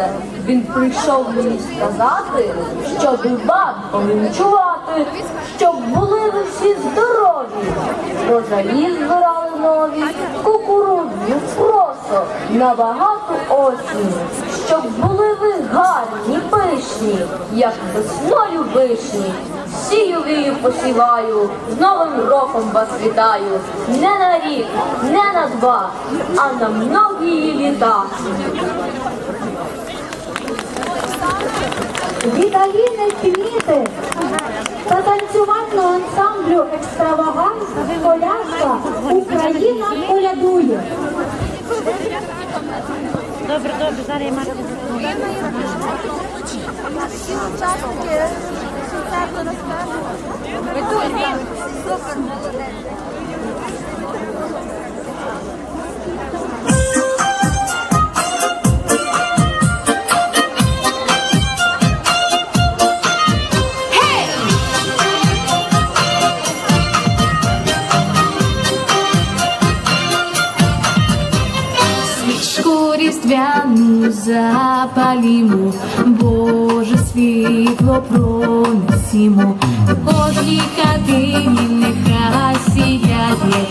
це. Він прийшов мені сказати, щоб вам повінчувати, щоб були ви всі здорові. Рожалі збирали нові, кукурудзу, просо на багату осінь, щоб були ви гарні, пишні, як весною вишні. Сію вію посіваю, з Новим роком вас вітаю. Не на рік, не на два, а на многії літа. Віталіни квіти та танцювального ансамблю екстраваганс Коляска Україна колядує. Добре, добре, зараз я Марку. Всі учасники розкажуть. Супер, молодець. Різдвяну запалімо, Боже світло пронесімо, кожній хатині нехай сіяє,